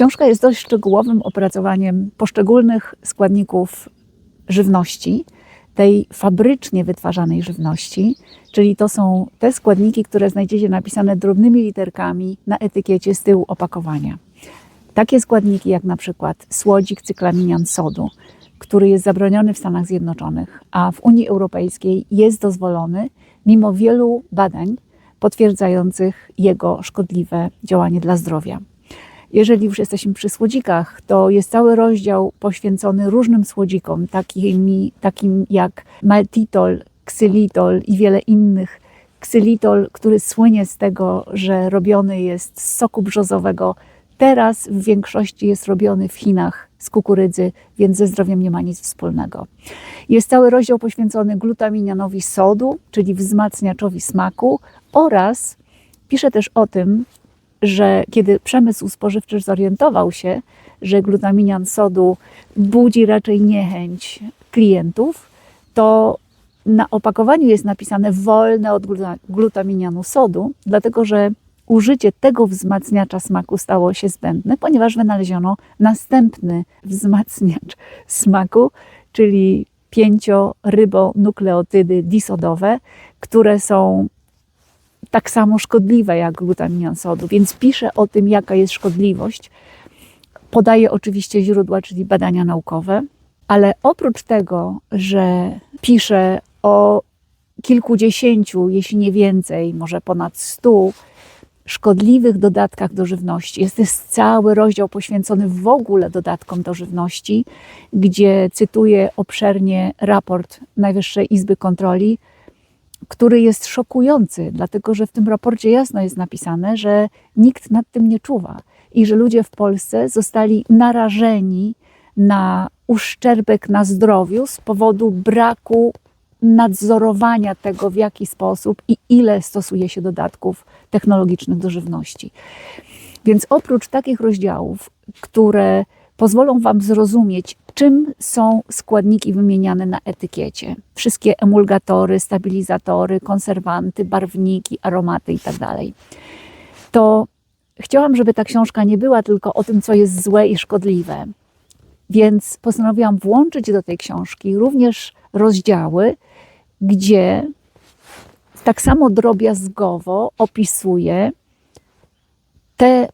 Książka jest dość szczegółowym opracowaniem poszczególnych składników żywności, tej fabrycznie wytwarzanej żywności, czyli to są te składniki, które znajdziecie napisane drobnymi literkami na etykiecie z tyłu opakowania. Takie składniki jak na przykład słodzik cyklaminian sodu, który jest zabroniony w Stanach Zjednoczonych, a w Unii Europejskiej jest dozwolony mimo wielu badań potwierdzających jego szkodliwe działanie dla zdrowia. Jeżeli już jesteśmy przy słodzikach, to jest cały rozdział poświęcony różnym słodzikom, takimi, takim jak maltitol, ksylitol i wiele innych. Ksylitol, który słynie z tego, że robiony jest z soku brzozowego, teraz w większości jest robiony w Chinach z kukurydzy, więc ze zdrowiem nie ma nic wspólnego. Jest cały rozdział poświęcony glutaminianowi sodu, czyli wzmacniaczowi smaku oraz pisze też o tym, że kiedy przemysł spożywczy zorientował się, że glutaminian sodu budzi raczej niechęć klientów, to na opakowaniu jest napisane wolne od glutaminianu sodu, dlatego że użycie tego wzmacniacza smaku stało się zbędne, ponieważ wynaleziono następny wzmacniacz smaku, czyli pięciorybonukleotydy disodowe, które są tak samo szkodliwe jak glutaminian sodu, więc pisze o tym, jaka jest szkodliwość. Podaje oczywiście źródła, czyli badania naukowe, ale oprócz tego, że pisze o kilkudziesięciu, jeśli nie więcej, może ponad stu szkodliwych dodatkach do żywności. Jest też cały rozdział poświęcony w ogóle dodatkom do żywności, gdzie cytuję obszernie raport Najwyższej Izby Kontroli, który jest szokujący, dlatego że w tym raporcie jasno jest napisane, że nikt nad tym nie czuwa i że ludzie w Polsce zostali narażeni na uszczerbek na zdrowiu z powodu braku nadzorowania tego, w jaki sposób i ile stosuje się dodatków technologicznych do żywności. Więc oprócz takich rozdziałów, które pozwolą Wam zrozumieć, czym są składniki wymieniane na etykiecie. Wszystkie emulgatory, stabilizatory, konserwanty, barwniki, aromaty itd. To chciałam, żeby ta książka nie była tylko o tym, co jest złe i szkodliwe. Więc postanowiłam włączyć do tej książki również rozdziały, gdzie tak samo drobiazgowo opisuje te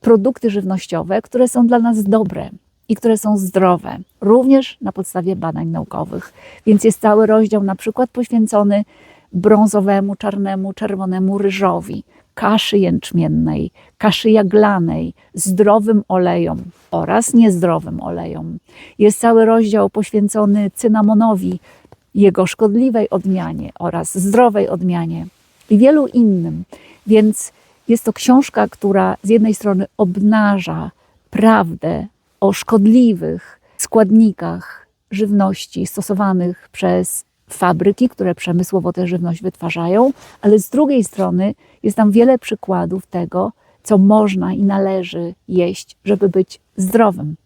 produkty żywnościowe, które są dla nas dobre i które są zdrowe, również na podstawie badań naukowych. Więc jest cały rozdział na przykład poświęcony brązowemu, czarnemu, czerwonemu ryżowi, kaszy jęczmiennej, kaszy jaglanej, zdrowym olejom oraz niezdrowym olejom. Jest cały rozdział poświęcony cynamonowi, jego szkodliwej odmianie oraz zdrowej odmianie i wielu innym. Więc jest to książka, która z jednej strony obnaża prawdę o szkodliwych składnikach żywności stosowanych przez fabryki, które przemysłowo tę żywność wytwarzają, ale z drugiej strony jest tam wiele przykładów tego, co można i należy jeść, żeby być zdrowym.